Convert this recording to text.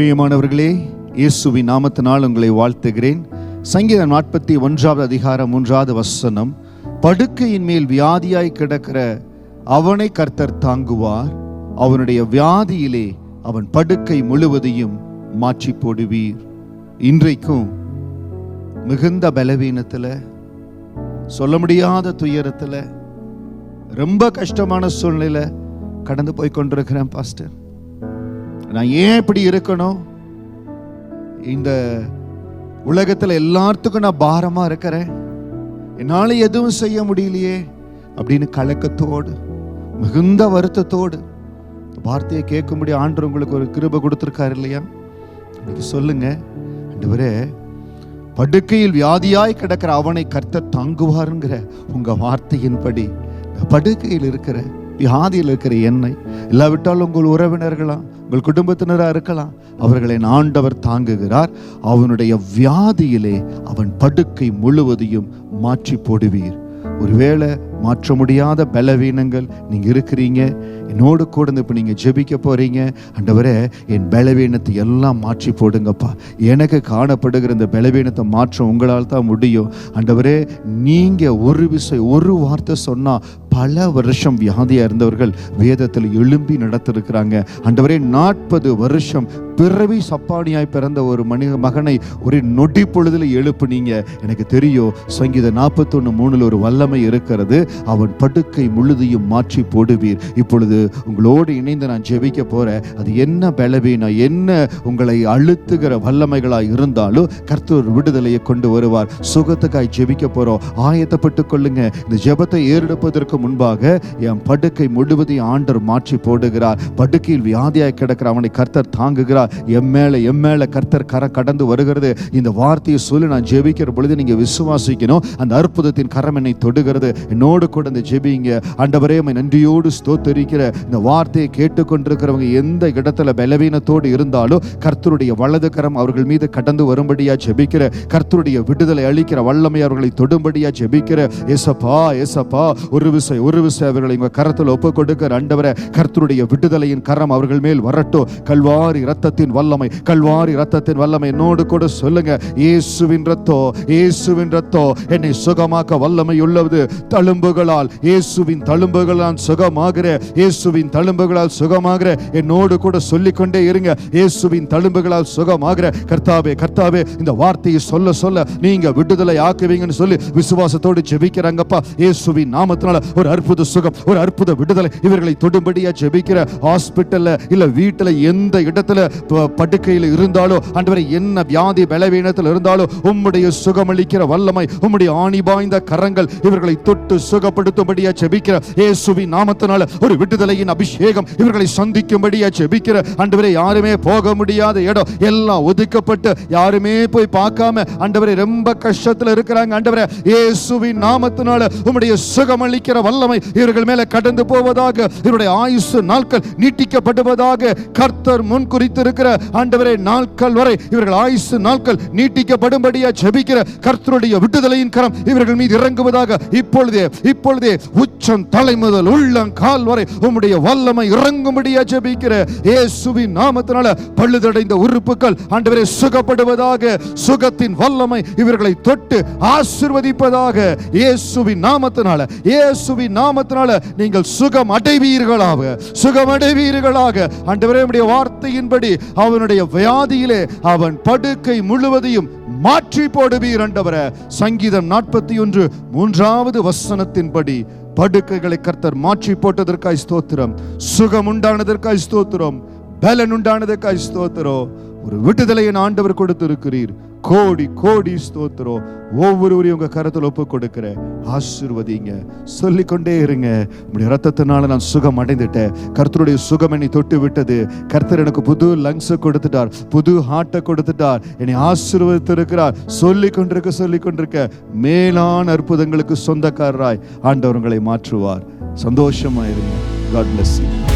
பிரியமானவர்களே இயேசுவின் நாமத்தினால் உங்களை வாழ்த்துகிறேன். சங்கீதம் நாற்பத்தி ஒன்றாவது அதிகாரம் மூன்றாவது வசனம் படுக்கையின் மேல் வியாதியாய் கிடக்கிற அவனை கர்த்தர் தாங்குவார். அவனுடைய வியாதியிலே அவன் படுக்கை முழுவதையும் மாற்றி போடுவீர். இன்றைக்கும் மிகுந்த பலவீனத்துல சொல்ல முடியாத துயரத்துல ரொம்ப கஷ்டமான சூழ்நிலை கடந்து போய் கொண்டிருக்கிறேன் பாஸ்டர். நான் ஏன் இப்படி இருக்கணும்? இந்த உலகத்தில் எல்லாத்துக்கும் நான் பாரமாக இருக்கிறேன். என்னால் எதுவும் செய்ய முடியலையே அப்படின்னு கலக்கத்தோடு மிகுந்த வருத்தத்தோடு வார்த்தையை கேட்கும்படி ஆண்டு உங்களுக்கு ஒரு கிருபை கொடுத்துருக்காரு இல்லையா? இன்னைக்கு சொல்லுங்க. ஆண்டவரே படுக்கையில் வியாதியாய் கிடக்கிற அவனை கர்த்த தாங்குவாருங்கிற உங்கள் வார்த்தையின்படி நான் படுக்கையில் இருக்கிறேன். வியாதியில் இருக்கிற என்னை. இல்லாவிட்டால் உங்கள் உறவினர்களா உங்கள் குடும்பத்தினராக இருக்கலாம். அவர்களை ஆண்டவர் தாங்குகிறார். அவனுடைய வியாதியிலே அவன் படுக்கை முழுவதையும் மாற்றி போடுவீர். ஒருவேளை மாற்ற முடியாத பலவீனங்கள் நீங்கள் இருக்கிறீங்க. என்னோடு கூட இருந்து இப்போ நீங்கள் ஜெபிக்க போகிறீங்க அண்டவரே என் பலவீனத்தை எல்லாம் மாற்றி போடுங்கப்பா. எனக்கு காணப்படுகிற இந்த பலவீனத்தை மாற்ற உங்களால் தான் முடியும். அண்டவரே நீங்கள் ஒரு விஷயம் ஒரு வார்த்தை சொன்னால் பல வருஷம் வியாதியாக இருந்தவர்கள் வேதத்தில் எழும்பி நடத்திருக்கிறாங்க. அண்டவரே நாற்பது வருஷம் பிறவி சப்பானியாய் பிறந்த ஒரு மனித மகனை ஒரு நொடி பொழுதில் எழுப்புனீங்க. எனக்கு தெரியும் சங்கீத நாற்பத்தொன்று மூணில் ஒரு வல்லமை இருக்கிறது. அவன் படுக்கை முழுதையும் மாற்றி போடுவீர். இப்பொழுது உங்களோடு இணைந்து நான் ஜெபிக்க போகிறேன் அது என்ன பலவீனம் என்ன உங்களை அழுத்துகிற வல்லமைகளாக இருந்தாலும் கர்த்தர் விடுதலையை கொண்டு வருவார். சுகத்துக்காய் ஜெபிக்க போறோம். ஆயத்தப்பட்டு கொள்ளுங்க. இந்த ஜெபத்தை ஏறெடுப்பதற்கு முன்பாக என் படுக்கை முழுவதையும் ஆண்டர் மாற்றி போடுகிறார். படுக்கையில் வியாதியாய் கிடக்கிற அவனை கர்த்தர் தாங்குகிறார். எம் மேல எம் மேலே கர்த்தர் கர கடந்து வருகிறது. இந்த வார்த்தையை சொல்லி நான் ஜெபிக்கிற பொழுது நீங்க விசுவாசிக்கணும். அந்த அற்புதத்தின் கரம் என்னை தொடுகிறது. என்னோடு கூட இந்த ஜெபிங்க. ஆண்டவரே உம்மை நன்றியோடு ஸ்தோத்தரிக்கிற இந்த வார்த்தையை கேட்டுக்கொண்டிருக்கிறவங்க எந்த இடத்துல பலவீனத்தோடு இருந்தாலும் கர்த்தருடைய வலதுகரம் அவர்கள் மீது கடந்து வரும்படியா ஜெபிக்கிற கர்த்தருடைய விடுதலை அளிக்கிற வல்லமை அவர்களை தொடும்படியா ஜெபிக்கிற எசப்பா எசப்பா ஒரு விசை ஒரு விசை அவர்களை உங்க கரத்தில் ஒப்பு கொடுக்கிற ஆண்டவரே கர்த்தருடைய விடுதலையின் கரம் அவர்கள் மேல் வரட்டும். கல்வாரி ரத்தத்தின் வல்லமை கல்வாரி ரத்தத்தின் வல்லமை என்னோடு கூட சொல்லுங்க. இயேசுவின் ரத்தோ இயேசுவின் ரத்தோ என்னை சுகமாக்க வல்லமை உள்ளது. தழும்பு தழும்புகளால் இயேசுவின் தழும்புகளால் சுகமாகிற இயேசுவின் தழும்புகளால் சுகமாகிற என்னோடு கூட சொல்லிக்கொண்டே இருங்க. இயேசுவின் தழும்புகளால் சுகமாகிற கர்த்தாவே கர்த்தாவே இந்த வார்த்தையை சொல்ல சொல்ல நீங்க விடுதலை ஆக்குவீங்கன்னு சொல்லி விசுவாசத்தோடு ஜெபிக்கிறாங்கப்பா. இயேசுவின் நாமத்தினால ஒரு அற்புத சுகம் ஒரு அற்புத விடுதலை இவர்களை தொடும்படியா ஜெபிக்கிற ஹாஸ்பிட்டல்ல இல்ல வீட்டுல எந்த இடத்துல படுக்கையில் இருந்தாலோ ஆண்டவரை என்ன வியாதி பலவீனத்தில் இருந்தாலோ உம்முடைய சுகமளிக்கிற வல்லமை உம்முடைய ஆணி பாய்ந்த கரங்கள் இவர்களை தொட்டு சுக சுகப்படுத்தும்படியா செபிக்கிற இயேசுவின் நாமத்தினால ஒரு விடுதலையின் அபிஷேகம் இவர்களை சந்திக்கும்படியா செபிக்கிற ஆண்டவரை யாருமே போக முடியாத இடம். எல்லாம் ஒதுக்கப்பட்டு யாருமே போய் பார்க்காம அண்டவரை ரொம்ப கஷ்டத்தில் இருக்கிறாங்க ஆண்டவரே. இயேசுவின் நாமத்தினால உம்முடைய சுகமளிக்கிற வல்லமை இவர்கள் மேல கடந்து போவதாக இவருடைய ஆயுசு நாட்கள் நீட்டிக்கப்படுவதாக கர்த்தர் முன் குறித்திருக்கிற ஆண்டவரே நாட்கள் வரை இவர்கள் ஆயுசு நாட்கள் நீட்டிக்கப்படும்படியா ஜெபிக்கிற கர்த்தருடைய விடுதலையின் கரம் இவர்கள் மீது இறங்குவதாக இப்பொழுதே இப்பொழுதே உச்சம் தலை முதல் உள்ளம் கால் வரை உம்முடைய வல்லமை இறங்கும்படியா ஜெபிக்கிற இயேசுவின் நாமத்தினால பழுதடைந்த உறுப்புகள் ஆண்டவரே சுகப்படுவதாக சுகத்தின் வல்லமை இவர்களை தொட்டு ஆசிர்வதிப்பதாக இயேசுவின் நாமத்தினால இயேசுவின் நாமத்தினால நீங்கள் சுகம் அடைவீர்களாக சுகம் அடைவீர்களாக ஆண்டவரே வார்த்தையின்படி அவனுடைய வியாதியிலே அவன் படுக்கை முழுவதையும் மாற்றி போடுவீர் ஆண்டவரே சங்கீதம் நாற்பத்தி ஒன்று மூன்றாவது வசனத்தின்படி படுக்கைகளை கர்த்தர் மாற்றி போட்டதற்காய் ஸ்தோத்திரம். சுகம் உண்டானதற்காய் ஸ்தோத்திரம். பலன் உண்டானதற்காய் ஸ்தோத்திரம். ஒரு விடுதலையின் ஆண்டவர் கொடுத்திருக்கிறீர். கோடி கோடி ஸ்தோத்திரம். ஒவ்வொருவரையும் உங்க கருத்தில் ஒப்பு கொடுக்கிற ஆசிர்வதிங்க. சொல்லிக்கொண்டே இருங்க. உடைய ரத்தத்தினால நான் சுகம் அடைந்துட்டேன். கர்த்தருடைய சுகம் என்னை தொட்டு விட்டது. கர்த்தர் எனக்கு புது லங்ஸ் கொடுத்துட்டார். புது ஹார்ட்டை கொடுத்துட்டார். என்னை ஆசீர்வதித்திருக்கிறார். சொல்லி கொண்டிருக்க சொல்லிக் கொண்டிருக்க மேலான அற்புதங்களுக்கு சொந்தக்காரராய் ஆண்டவர்களை மாற்றுவார். சந்தோஷமா இருங்க. God bless you